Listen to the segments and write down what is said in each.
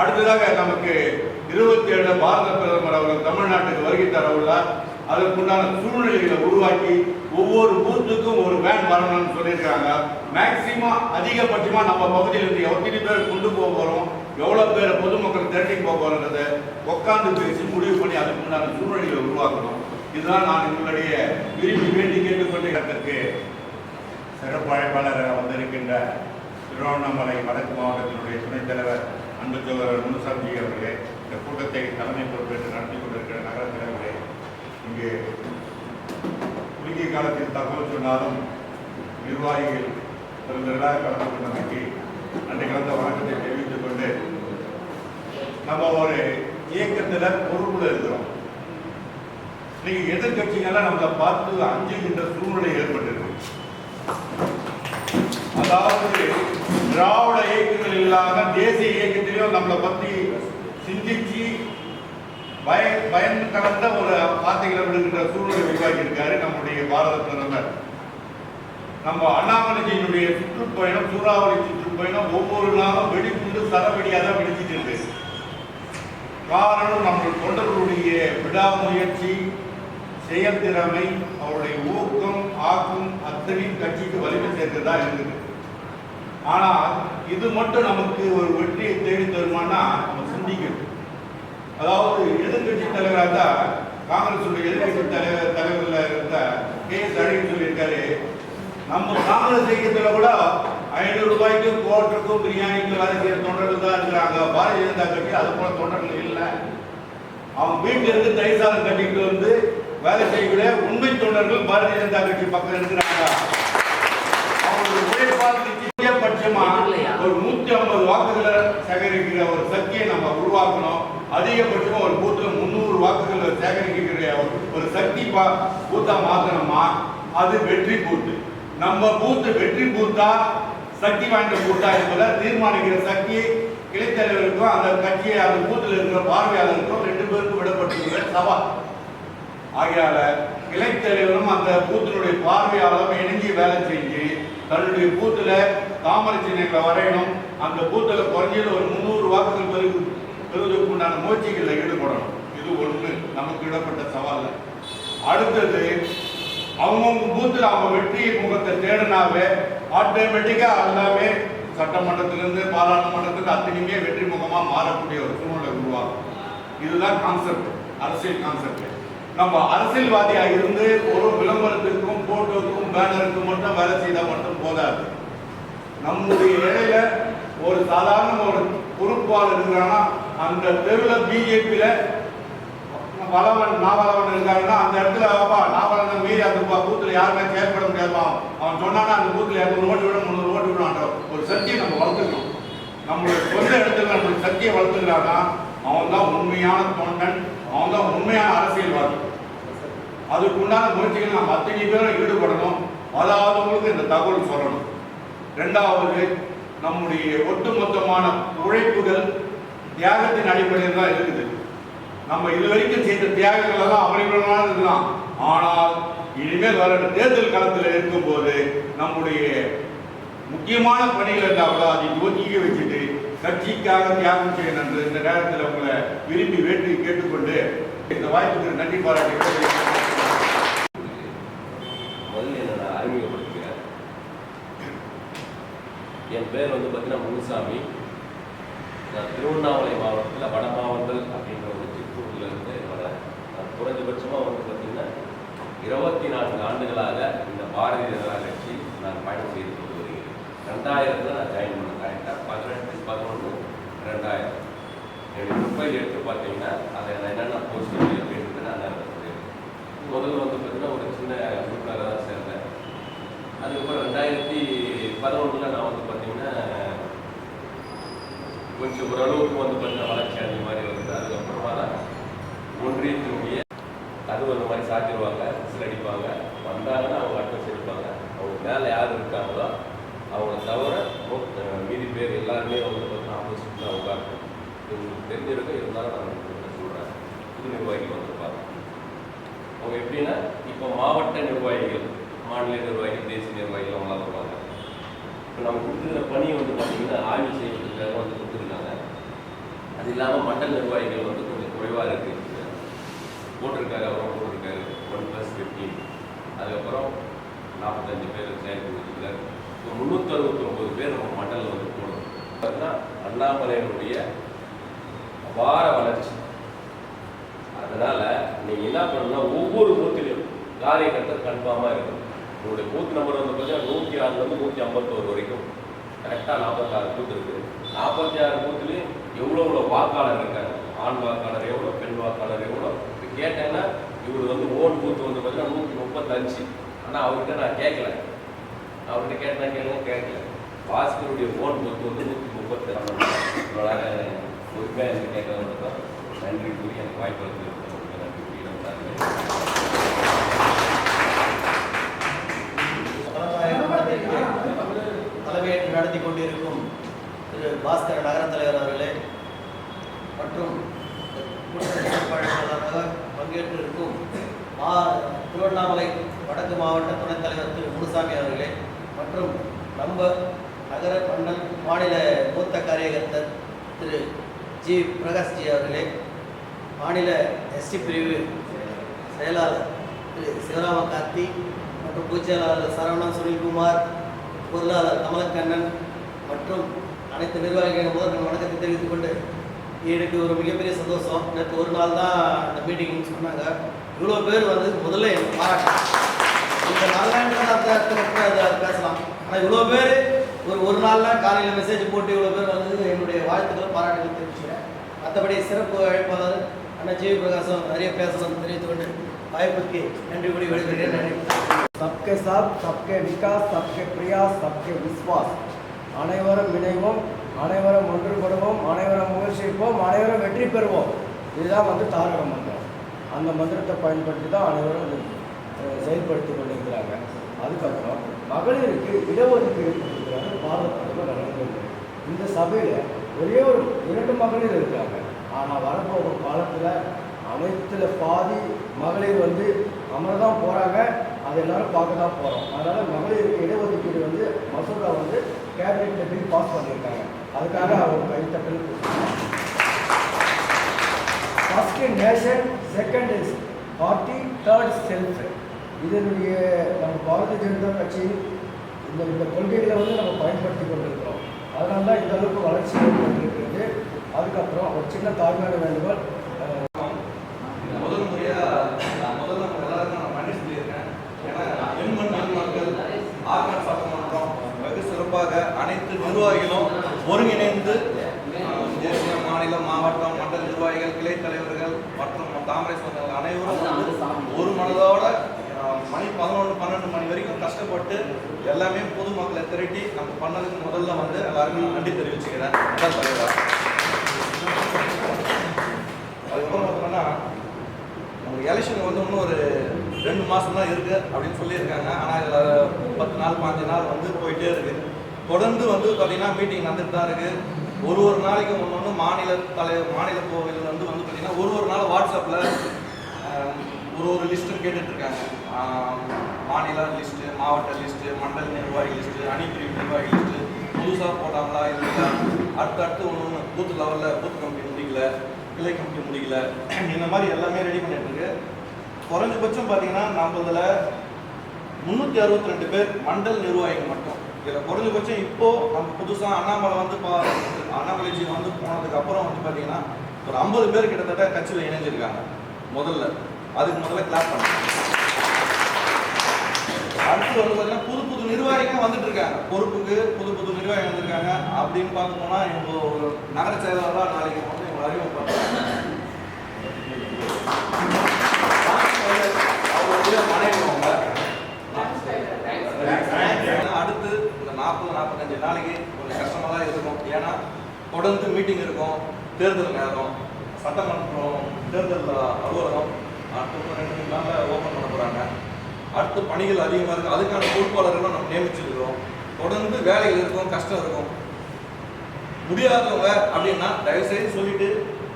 அடுத்ததாக நமக்கு இருபத்தி ஏழு பாரத பிரதமர் அவர்கள் தமிழ்நாட்டுக்கு வருகை தர உள்ளார். அதற்குண்டான சூழ்நிலைகளை உருவாக்கி ஒவ்வொரு பூத்துக்கும் ஒரு வேன் வரணும்னு சொல்லியிருக்காங்க. மேக்சிமம் அதிகபட்சமாக நம்ம பகுதியில் இருந்து எத்தனை பேர் கொண்டு போக போகிறோம் எவ்வளோ பேர் பொதுமக்கள் திரட்டி போக போகிறத உட்காந்து பேசி முடிவு பண்ணி அதுக்குண்டான சூழ்நிலைகளை உருவாக்கணும். இதுதான் நான் உங்களுடைய விரும்பி வேண்டி கேட்டுக்கொண்டு இடத்திற்கு சிறப்பு அழைப்பாளராக வந்திருக்கின்ற திருவண்ணாமலை வடக்கு மாவட்டத்தினுடைய துணைத் தலைவர் அன்பு சோதரர் முனுசாமி அவர்களே இந்த கூட்டத்தை தலைமை பொறுப்பேற்று நடத்தி கொண்டிருக்கிற நகர தலைவர்களே இங்கே குறுகிய காலத்தில் தகவல் சொன்னாலும் நிர்வாகிகள் பெருந்தலாக கலந்து கொண்டமைக்கு நன்றி கலந்த வணக்கத்தை தெரிவித்துக் கொண்டு நம்ம ஒரு இயக்கத்தில் பொறுப்புல இருக்கிறோம். இன்னைக்கு எதிர்கட்சிகள்லாம் நம்மளை பார்த்து அஞ்சுகின்ற சூழ்நிலை ஏற்பட்டிருக்கு. அதாவது திராவிட இயக்கங்கள் இல்லாம தேசிய இயக்கத்திலையும் நம்மளை பத்தி சிந்திச்சு பய பயன் கலந்த ஒரு வார்த்தைகளை விடுகின்ற சூழ்நிலை உருவாக்கி இருக்காரு நம்முடைய பாரத பிரதமர். நம்ம அண்ணாமலைஜியினுடைய சுற்றுப்பயணம் சூறாவளி சுற்றுப்பயணம் ஒவ்வொரு நாளும் வெடிகுண்டு சரவெடியாக தான் வெடிச்சிட்டு இருக்கு. காரணம் நம்ம தொண்டர்களுடைய விடாமுயற்சி செயல்திறமை அவருடைய ஊக்கம் ஆக்கம் அத்தனையும் கட்சிக்கு வலிமை சேர்ந்ததா இருக்குது. ஆனால் இது மட்டும் நமக்கு ஒரு வெற்றியை தேடி தருமானா நம்ம சிந்திக்கணும். அதாவது எதிர்கட்சி தலைவராக தான் காங்கிரஸ் எதிர்கட்சி தலைவர் தலைவர்ல இருந்த கே எஸ் அழகிரி சொல்லியிருக்காரு. நம்ம காங்கிரஸ் இயக்கத்துல கூட ஐநூறு ரூபாய்க்கும் கோட்டுக்கும் பிரியாணிக்கும் வேலை செய்யற தொண்டர்கள் தான் இருக்கிறாங்க. பாரதிய ஜனதா கட்சி அது போல தொண்டர்கள் இல்லை. அவங்க வீட்டில் இருந்து தைசாலம் கட்டிட்டு வந்து வேலை செய்யக்கூடிய உண்மை தொண்டர்கள் பாரதிய ஜனதா கட்சி பக்கம் இருக்கிறாங்க. அவங்களுக்கு உழைப்பாளர்கள் நிச்சயபட்சமா ஒரு நூத்தி ஐம்பது வாக்குகளை சேகரிக்கிற ஒரு சக்தியை நம்ம உருவாக்கணும். அதிகபட்சமா ஒரு பூத்துல முந்நூறு வாக்குகளை சேகரிக்கிற ஒரு- ஒரு சக்தி பா- பூத்தா மாத்தணுமா? அது வெற்றி பூத்து. நம்ம பூத்து வெற்றி பூத்தா சக்தி வாய்ந்த பூத்தா என்பதை தீர்மானிக்கிற சக்தி கிளைத்தலைவருக்கும் அந்த கட்சியை அந்த பூத்துல இருக்கிற பார்வையாளருக்கும் ரெண்டு பேருக்கும் விடப்பட்டிருக்கிற சவால். ஆகையால இலைத்தலைவரும் அந்த பூத்தினுடைய பார்வையாளரும் இணங்கி வேலை செஞ்சு தன்னுடைய பூத்துல தாமரை சின்னங்களை வரையணும். அந்த பூத்தில் குறைஞ்சது ஒரு முந்நூறு வாக்குகள் பெரு பெறுவதற்கு உண்டான முயற்சிகளில் ஈடுபடணும். இது ஒன்று நமக்கு இடப்பட்ட சவால். அடுத்தது அவங்கவுங்க பூத்தில் அவங்க வெற்றி முகத்தை தேடினாவே ஆட்டோமேட்டிக்காக எல்லாமே சட்டமன்றத்திலிருந்து பாராளுமன்றத்துக்கு அத்தனையுமே வெற்றி முகமாக மாறக்கூடிய ஒரு சூழ்நிலை உருவாகும். இதுதான் கான்செப்ட் அரசியல் கான்செப்ட் நம்ம அரசியல்வாதியாக இருந்து ஒரு விளம்பரத்துக்கும் போட்டோக்கும் பேனருக்கும் மட்டும் வேலை செய்தால் மட்டும் போதாது. நம்முடைய இடையில ஒரு சாதாரண ஒரு பொறுப்பாளர் இருக்கிறான்னா அந்த தெருவில் பிஜேபியில பலவன் நாவலவன் இருக்காருன்னா அந்த இடத்துல அப்பா நாவலனை மீறி அந்த ப- பூத்துல யாருமே செயல்பட முடியாதுப்பா. அவன் சொன்னானா அந்த பூத்துல இரநூறு ஓட்டு விட முந்நூறு ஓட்டு விடுவான்ற ஒரு சக்தியை நம்ம வளர்த்துக்கணும். நம்மளுடைய சொந்த இடத்துல நம்மளுடைய சக்தியை வளர்த்துக்கிறான்னா அவன் தான் உண்மையான தொண்டன் அவன் தான் உண்மையான அரசியல்வாதி. அதுக்குண்டான முயற்சிகள் நம்ம அத்தனை பேரும் ஈடுபடணும். அதாவது இந்த தகவல் சொல்லணும். ரெண்டாவது நம்முடைய ஒட்டுமொத்தமான உழைப்புகள் தியாகத்தின் அடிப்படையில் தான் இருக்குது. நம்ம இது வரைக்கும் செய்த தியாகங்கள் எல்லாம் அவர்களான இருக்கலாம். ஆனால் இனிமேல் வர தேர்தல் களத்தில் இருக்கும்போது நம்முடைய முக்கியமான பணிகள் இருந்தால் அதை ஒதுக்கி வச்சுட்டு கட்சிக்காக தியாகம் செய்யணும் என்று இந்த நேரத்தில் உங்களை விரும்பி வேண்டி கேட்டுக்கொண்டு இந்த வாய்ப்புக்கு நன்றி பாராட்டி முதல்ல என்னை நான் அறிமுகப்படுத்துகிறேன் என் பேர் வந்து பார்த்தீங்கன்னா முனுசாமி. நான் திருவண்ணாமலை மாவட்டத்தில் வட மாவட்டல் அப்படின்ற ஒரு சித்தூர்ல இருந்து வரேன் நான் குறைஞ்சபட்சமாக வந்து பார்த்தீங்கன்னா இருபத்தி நான்கு ஆண்டுகளாக இந்த பாரதிய ஜனதா கட்சி நான் பயணம் செய்து கொண்டு வருகிறேன். ரெண்டாயிரத்தில் நான் ஜாயின் பண்ணேன் கரெக்டாக பதினெட்டு பதினொன்று ரெண்டாயிரம். என்னுடைய ப்ரொஃபைல் எடுத்து பார்த்தீங்கன்னா அதை நான் என்னென்ன போஸ்ட் அப்படின்றது நான் நேரத்தில் முதல்ல வந்து பார்த்தீங்கன்னா ஒரு சின்ன குரூப்பாக தான் சேர்ந்தேன். அதுக்கப்புறம் ரெண்டாயிரத்தி பதினொன்றில் நான் வந்து பார்த்தீங்கன்னா கொஞ்சம் ஓரளவுக்கு வந்து பார்த்தீங்கன்னா வளர்ச்சி அந்த மாதிரி வருது அதுக்கப்புறமா தான் ஒன்றியத்தினுடைய அது ஒரு மாதிரி சாத்திடுவாங்க சிலடிப்பாங்க. வந்தாங்கன்னா அவங்க அட்ரஸ் எடுப்பாங்க அவங்க மேலே யார் இருக்காங்களோ அவங்கள தவிர மீதி பேர் எல்லாருமே வந்து பார்த்தீங்கன்னா ஆப்போசிட் தான் உட்காந்து இவங்களுக்கு தெரிஞ்சிருக்க இருந்தாலும் நான் உங்களுக்கு சொல்கிறேன் இது நிர்வாகிகள் வந்திருப்பாங்க அவங்க எப்படின்னா இப்போ மாவட்ட நிர்வாகிகள் மாநில நிர்வாகிகள் தேசிய நிர்வாகிகள் அவங்களாம் வருவாங்க இப்போ நம்ம கொடுத்துருக்கிற பணி வந்து பார்த்தீங்கன்னா ஆய்வு செய்யறதுக்காக வந்து கொடுத்துருக்காங்க. அது இல்லாமல் மண்டல் நிர்வாகிகள் வந்து கொஞ்சம் குறைவாக இருக்குது போட்டிருக்காரு அவரும் போட்டிருக்காரு. ஒன் ப்ளஸ் ஃபிஃப்டீன் அதுக்கப்புறம் நாற்பத்தஞ்சு பேர் சேர்த்து கொடுத்துருக்காரு. இப்போ முந்நூற்றி அறுபத்தொம்பது பேர் நம்ம மண்டலில் வந்து போடணும். அதுதான் அண்ணாமலையினுடைய அபார வளர்ச்சி. அதனால் நீங்கள் என்ன பண்ணணும்னா ஒவ்வொரு பூத்திலையும் காரியகர்த்தர் கன்ஃபார்மாக இருக்கணும். உங்களுடைய பூத் நம்பர் வந்து பார்த்தீங்கன்னா நூற்றி ஆறுலேருந்து நூற்றி ஐம்பத்தோரு வரைக்கும். கரெக்டாக நாற்பத்தாறு பூத் இருக்குது நாற்பத்தி ஆறு பூத்துலேயும் எவ்வளோ எவ்வளோ வாக்காளர் இருக்காங்க? ஆண் வாக்காளர் எவ்வளோ பெண் வாக்காளர் எவ்வளோ இப்போ கேட்டேன்னா இவர் வந்து ஓன் பூத் வந்து பார்த்தீங்கன்னா நூற்றி முப்பத்தஞ்சு. ஆனால் அவர்கிட்ட நான் கேட்கல அவர்கிட்ட கேட்டேன்னா கேளுங்க கேட்கல பாஸ்கருடைய ஓன் பூத் வந்து நூற்றி முப்பத்தி ரெண்டு உண்மையாக எனக்கு கேட்க நன்றி கூறி எனக்கு வாய்ப்பு அளித்ததற்கு நன்றி கூறி நன்றாக இருக்கும் கொண்டிருக்கும் திரு பாஸ்கர் நகர தலைவர் அவர்களே மற்றும் பொறுப்பாளராக பங்கேற்றிருக்கும் மா திருவண்ணாமலை வடக்கு மாவட்ட துணைத் தலைவர் திரு முனுசாமி அவர்களே மற்றும் நம்ம நகர மண்டல் மாநில மூத்த காரியகர்த்தர் திரு ஜி. பிரகாஷ்ஜி அவர்களே மாநில எஸ்டி பிரிவு செயலாளர் திரு சிவராம கார்த்தி மற்றும் பூச்சியாளர் சரவணன் சுனில்குமார் பொருளாளர் கமலக்கண்ணன் மற்றும் அனைத்து நிர்வாகிகள் முதல் வணக்கத்தை தெரிவித்துக் கொண்டு எனக்கு ஒரு மிகப்பெரிய சந்தோஷம் நேற்று ஒரு நாள் தான் இந்த மீட்டிங்னு சொன்னாங்க இவ்வளோ பேர் வந்து முதல்ல எனக்கு பாராட்டு இந்த நாளாண்டு அதை பேசலாம் ஆனால் இவ்வளோ பேர் ஒரு ஒரு நாளில் காலையில் மெசேஜ் போட்டு இவ்வளோ பேர் வந்து என்னுடைய வாழ்த்துக்களை பாராட்டுகள் தெரிவிச்சுக்கிறேன் மற்றபடி சிறப்பு அழைப்பாளர் அண்ணா ஜீவி பிரகாசம் நிறைய பேசணும் தெரிவித்துக் கொண்டு வாய்ப்புக்கு நன்றி கூடி விடுகிறேன் நன்றி सबके साथ सबके विकास सबके प्रयास सबके विश्वास அனைவரும் இணைவோம் அனைவரும் ஒன்றுபடுவோம் அனைவரும் முயற்சிப்போம் அனைவரும் வெற்றி பெறுவோம். இதுதான் வந்து தாரக மந்திரம். அந்த மந்திரத்தை பயன்படுத்தி தான் அனைவரும் செயல்படுத்தி கொண்டிருக்கிறாங்க. அதுக்கப்புறம் மகளிருக்கு இடஒதுக்கீடு கொடுக்குறாங்க பாரத பிரதமர் நரேந்திர இந்த சபையில் ஒரே ஒரு இரண்டு மகளிர் இருக்காங்க. ஆனால் வரப்போகும் காலத்தில் அனைத்துல பாதி மகளிர் வந்து அமர்தான் போகிறாங்க அது எல்லாரும் பார்க்க தான் போகிறோம் அதனால் மகளிருக்கு இடஒதுக்கீடு வந்து மசோதா வந்து கேபினெட்டில் பில் பாஸ் பண்ணியிருக்காங்க. அதுக்காக அவங்க கைத்தட்டல் first nation second is party third self இதனுடைய நம்ம பாரதிய ஜனதா கட்சி இந்த இந்த கொள்கைகளை வந்து நம்ம பயன்படுத்தி கொண்டிருக்கிறோம். அதனால தான் இந்த அளவுக்கு வளர்ச்சி ஏற்பட்டிருக்கிறது. அதுக்கப்புறம் ஒரு சின்ன தாழ்மையான வேண்டுகோள் அஹ், முதல் முறையா நான் முதல்ல உங்க எல்லாருக்கும் நான் மன்னிச்சு சொல்லியிருக்கேன் ஏன்னா எண்மண் மக்கள் ஆர்காட் சட்டமன்றம் வெகு சிறப்பாக அனைத்து நிர்வாகிகளும் ஒருங்கிணைந்து ஆஹ், தேசிய மாநில மாவட்டம் மண்டல நிர்வாகிகள் கிளை தலைவர்கள் மற்றும் தாமரை அனைவரும் ஒரு மனதோட மணி பதினொன்று பன்னெண்டு மணி வரைக்கும் கஷ்டப்பட்டு எல்லாமே பொதுமக்களை திரட்டி நம்ம பண்ணதுக்கு முதல்ல வந்து எல்லாருமே நன்றி தெரிவிச்சுக்கிறேன். அதுக்கப்புறம் பார்த்தோம்னா நமக்கு எலெக்ஷன் வந்து இன்னும் ஒரு ரெண்டு மாதம் தான் இருக்குது அப்படின்னு சொல்லியிருக்காங்க. ஆனால் இதில் பத்து நாள் பாஞ்சு நாள் வந்து போயிட்டே இருக்குது தொடர்ந்து வந்து பார்த்தீங்கன்னா மீட்டிங் நடந்துட்டு தான் இருக்குது ஒரு ஒரு நாளைக்கு ஒன்று ஒன்று மாநில தலை மாநில கோவில் வந்து வந்து பார்த்தீங்கன்னா ஒரு ஒரு நாள் வாட்ஸ்அப்பில் ஒரு ஒரு லிஸ்ட்டு கேட்டுட்ருக்காங்க மாநில லிஸ்ட்டு மாவட்ட லிஸ்ட்டு மண்டல நிர்வாகி லிஸ்ட்டு அணிப்பிரிவு நிர்வாகி லிஸ்ட்டு புதுசாக போட்டாங்களா இல்லையா? அடுத்து அடுத்து ஒன்று ஒன்று பூத் லெவலில் பூத் கமிட்டி முடிக்கல கிளை கமிட்டி முடிக்கல. இந்த மாதிரி எல்லாமே ரெடி பண்ணிட்டுருக்கு குறைஞ்சபட்சம் பார்த்தீங்கன்னா நம்மளதுல முந்நூற்றி அறுபத்தி ரெண்டு பேர் மண்டல் நிர்வாகிகள் மட்டும். இதில் குறைஞ்சபட்சம் இப்போ நம்ம புதுசாக அண்ணாமலை வந்து பா அண்ணாமலைஜி வந்து போனதுக்கு அப்புறம் வந்து பார்த்தீங்கன்னா ஒரு ஐம்பது பேர் கிட்டத்தட்ட கட்சியில் இணைஞ்சிருக்காங்க. முதல்ல. அதுக்கு முதல்ல கிளாப் பண்ணுறேன் அடுத்து வந்து பார்த்தீங்கன்னா புது புது நிர்வாகிகள் வந்துட்டு இருக்காங்க. பொறுப்புக்கு புது புது நிர்வாகிகள் வந்திருக்காங்க. அப்படின்னு பார்க்க போனா இவங்க ஒரு நகர செயலாளராக நாளைக்கு வந்து இவங்க அவருடைய மனைவி அவங்க இந்த நாற்பது நாற்பத்தஞ்சு நாளைக்கு கொஞ்சம் கஷ்டமாக தான் இருக்கும் ஏன்னா தொடர்ந்து மீட்டிங் இருக்கும் தேர்தல் நேரம் சட்டமன்றம் தேர்தல் அலுவலகம் அடுத்த ரெண்டு மூணு நாளில் ஓப்பன் பண்ண போகிறாங்க அடுத்து பணிகள் அதிகமாக இருக்கும் அதுக்கான பொறுப்பாளர்களும் நம்ம நியமிச்சிருக்கிறோம். தொடர்ந்து வேலைகள் இருக்கும் கஷ்டம் இருக்கும். முடியாதவங்க அப்படின்னா தயவுசெய்து சொல்லிட்டு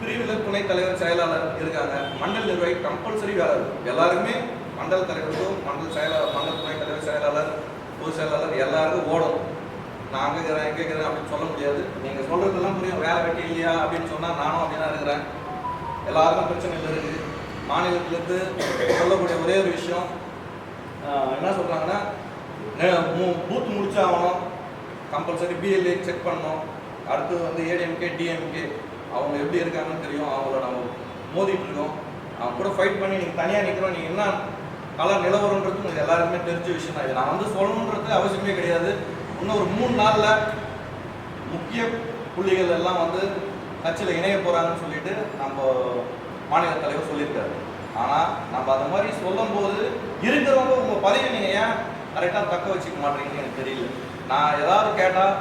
பிரிவில் துணைத் தலைவர் செயலாளர் இருக்காங்க. மண்டல் நிர்வாகி கம்பல்சரி வேலை இருக்கும் எல்லாருமே மண்டல் தலைவருக்கும் மண்டல் செயலாளர் மண்டல் துணைத் தலைவர் செயலாளர் பொதுச் செயலாளர் எல்லாருக்கும் ஓடும். நான் அங்கே இருக்கிறேன் எங்கே இருக்கிறேன் அப்படின்னு சொல்ல முடியாது. நீங்கள் சொல்கிறதெல்லாம் புரியும். வேலை வெட்டி இல்லையா அப்படின்னு சொன்னால் நானும் அப்படி தான் இருக்கிறேன். எல்லாருக்கும் பிரச்சனைகள் இருக்குது மாநிலத்திலேருந்து சொல்லக்கூடிய ஒரே ஒரு விஷயம் என்ன சொல்கிறாங்கன்னா பூத் முடிச்சாகணும். கம்பல்சரி பிஎல்ஏ செக் பண்ணணும். அடுத்து வந்து ஏடிஎம்கே டிஎம்கே அவங்க எப்படி இருக்காங்கன்னு தெரியும். அவங்கள நம்ம மோதிட்டு இருக்கோம். அவங்க கூட ஃபைட் பண்ணி நீங்கள் தனியாக நிற்கிறோம் நீங்கள் என்ன கலர் நிலவரன்றது உங்களுக்கு எல்லாருக்குமே தெரிஞ்ச விஷயம் தான். இது நான் வந்து சொல்லணுன்றது அவசியமே கிடையாது. இன்னும் ஒரு மூணு நாளில் முக்கிய புள்ளிகள் எல்லாம் வந்து கட்சியில் இணைய போகிறாங்கன்னு சொல்லிட்டு நம்ம மாநில தலைவர் சொல்லியிருக்காரு. ஆனால் நம்ம அந்த மாதிரி சொல்லும்போது இருக்கிறவங்க உங்கள் பதவியை நீங்கள் ஏன் கரெக்டாக தக்க வச்சுக்க மாட்டீங்கன்னு எனக்கு தெரியல. நான் ஏதாவது கேட்டால்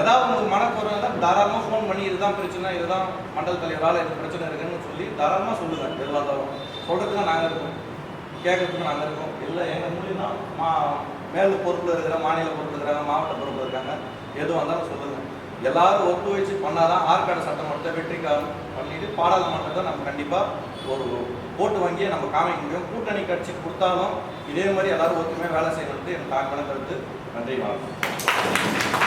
ஏதாவது உங்களுக்கு மனக்குறை தாராளமாக ஃபோன் பண்ணி இதுதான் பிரச்சனை இதுதான் மண்டல தலைவரால் இது பிரச்சனை இருக்குன்னு சொல்லி தாராளமாக சொல்லுங்கள் எதுவாக சொல்கிறது சொல்கிறதுக்கு நாங்கள் இருக்கோம். கேட்கறதுக்கு நாங்கள் இருக்கோம். இல்லை எங்கள் மூலியமா மா மேல பொறுப்பில் இருக்கிற மாநில பொறுப்பில் இருக்கிறாங்க மாவட்ட பொறுப்பில் இருக்காங்க. எதுவாக இருந்தாலும் சொல்லுங்கள் எல்லாரும் ஒத்துழைச்சு பண்ணாதான் ஆற்காடு சட்டமன்றத்தை வெற்றிக்காரம் பண்ணிட்டு பாராளுமன்றத்தை நம்ம கண்டிப்பாக ஒரு ஓட்டு வங்கியை நம்ம காமிக்க முடியும். கூட்டணி கட்சி கொடுத்தாலும் இதே மாதிரி எல்லாரும் ஒத்துமையாக வேலை செய்யறது எனக்கு தாக்கமான கருத்து. நன்றி வணக்கம்.